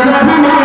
রহিমে